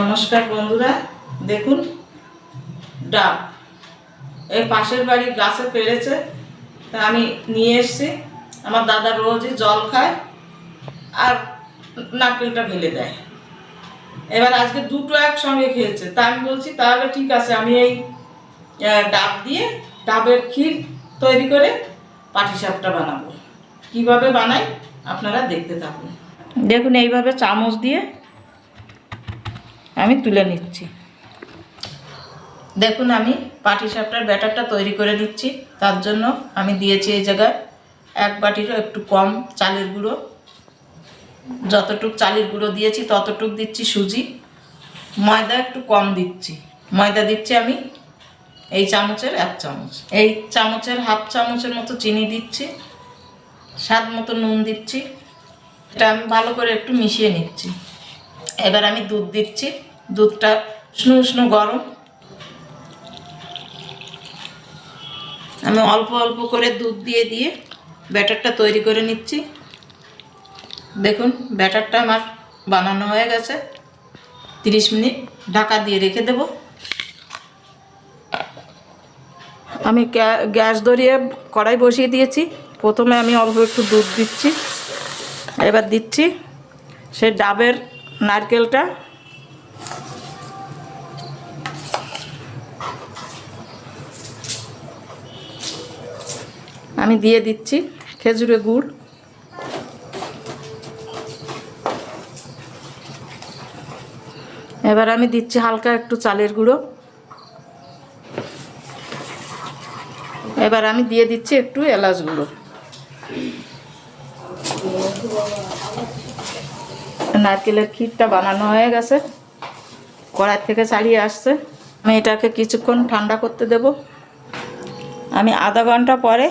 নমস্কার বন্ধুরা, দেখুন, ডাব। এই পাশের বাড়ির গাছে পেরেছে, তা আমি নিয়ে এসেছি। আমার দাদা রোজই জল খায় আর নারকেলটা ফেলে দেয়। এবার আজকে দুটো একসঙ্গে খেয়েছে, তা আমি বলছি, তাহলে ঠিক আছে, আমি এই ডাব দিয়ে ডাবের ক্ষীর তৈরি করে পাটিসাপটা বানাবো। কীভাবে বানাই আপনারা দেখতে থাকুন। দেখুন, এইভাবে চামচ দিয়ে আমি তুলে নিচ্ছি। দেখুন আমি পাটি সাপটার ব্যাটারটা তৈরি করে নিচ্ছি। তার জন্য আমি দিয়েছি এই জায়গায় এক বাটিরও একটু কম চালের গুঁড়ো। যতটুক চালের গুঁড়ো দিয়েছি ততটুক দিচ্ছি সুজি। ময়দা একটু কম দিচ্ছি। ময়দা দিচ্ছি আমি এই চামচের এক চামচ। এই চামচের হাফ চামচের মতো চিনি দিচ্ছি। স্বাদ মতো নুন দিচ্ছি। এটা আমি ভালো করে একটু মিশিয়ে নিচ্ছি। এবার আমি দুধ দিচ্ছি। দুধটা উষ্ণ উষ্ণ গরম। আমি অল্প অল্প করে দুধ দিয়ে দিয়ে ব্যাটারটা তৈরি করে নিচ্ছি। দেখুন, ব্যাটারটা আমার বানানো হয়ে গেছে। তিরিশ মিনিট ঢাকা দিয়ে রেখে দেব। আমি গ্যা- গ্যাস ধরিয়ে কড়াই বসিয়ে দিয়েছি। প্রথমে আমি অল্প একটু দুধ দিচ্ছি। এবার দিচ্ছি সে ডাবের নারকেলটা। আমি দিয়ে দিচ্ছি খেজুরে গুড়। এবার আমি দিচ্ছি হালকা একটু চালের গুঁড়ো। এবার আমি দিয়ে দিচ্ছি একটু এলাচ গুঁড়ো। নারকেলের ক্ষীরটা বানানো হয়ে গেছে। কড়াই থেকে ছাড়িয়ে আসছে। আমি এটাকে কিছুক্ষণ ঠান্ডা করতে দেব। আমি আধা ঘণ্টা পরে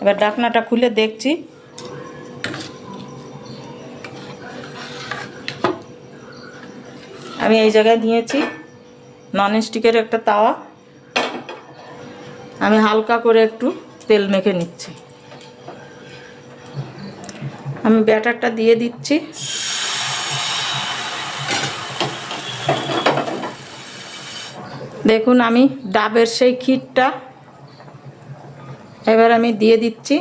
এবার ডাকনাটা খুলে দেখছি। আমি এই জায়গায় নিয়েছি নন স্টিকের একটা তাওয়া। আমি হালকা করে একটু তেল মেখে নিচ্ছি। আমি ব্যাটারটা দিয়ে দিচ্ছি। দেখুন, আমি ডাবের সেই ক্ষীরটা এবার আমি দিয়ে দিচ্ছি।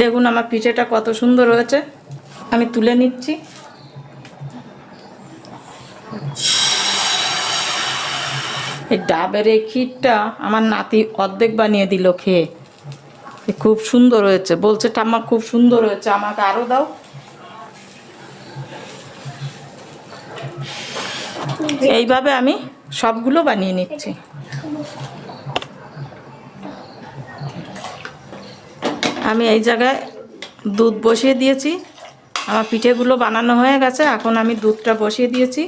দেখুন, আমার পিঠেটা কত সুন্দর হয়েছে। আমি তুলে নিচ্ছি। এই ডাবের এই ক্ষীরটা আমার নাতি অর্ধেক বানিয়ে দিল খেয়ে। খুব সুন্দর হয়েছে। বলছে, ঠাম্মা, খুব সুন্দর হয়েছে, আমাকে আরও দাও। এইভাবে আমি সবগুলো বানিয়ে নিচ্ছি। আমি এই জায়গায় দুধ বসিয়ে দিয়েছি। আমার পিঠেগুলো বানানো হয়ে গেছে, এখন আমি দুধটা বসিয়ে দিয়েছি।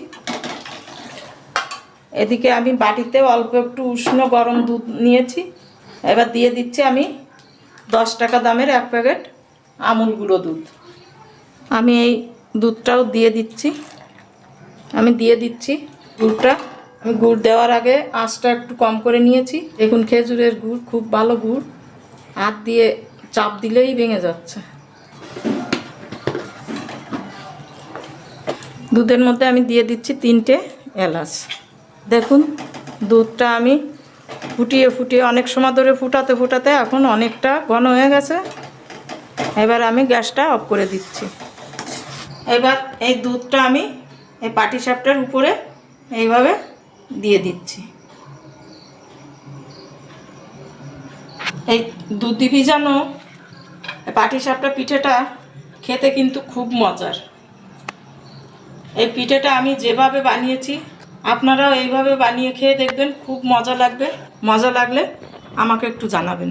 এদিকে আমি বাটিতে অল্প একটু উষ্ণ গরম দুধ নিয়েছি। এবার দিয়ে দিচ্ছি আমি দশ টাকা দামের এক প্যাকেট আমুল গুঁড়ো দুধ। আমি এই দুধটাও দিয়ে দিচ্ছি। আমি দিয়ে দিচ্ছি গুড়টা। আমি গুড় দেওয়ার আগে আঁচটা একটু কম করে নিয়েছি। দেখুন খেজুরের গুড় খুব ভালো গুড়। হাত দিয়ে চাপ দিলেই ভেঙে যাচ্ছে। দুধের মধ্যে আমি দিয়ে দিচ্ছি তিনটে এলাচ। দেখুন দুধটা আমি ফুটিয়ে ফুটিয়ে অনেক সময় ধরে ফুটাতে ফুটাতে এখন অনেকটা ঘন হয়ে গেছে। এবার আমি গ্যাসটা অফ করে দিচ্ছি। এবার এই দুধটা আমি এই পাটি সাপটার উপরে এইভাবে দিয়ে দিচ্ছি। এই দুধি ভিজানো পাটি সাপটা পিঠেটা খেতে কিন্তু খুব মজার। এই পিঠেটা আমি যেভাবে বানিয়েছি আপনারাও এইভাবে বানিয়ে খেয়ে দেখবেন খুব মজা লাগবে। মজা লাগলে আমাকে একটু জানাবেন।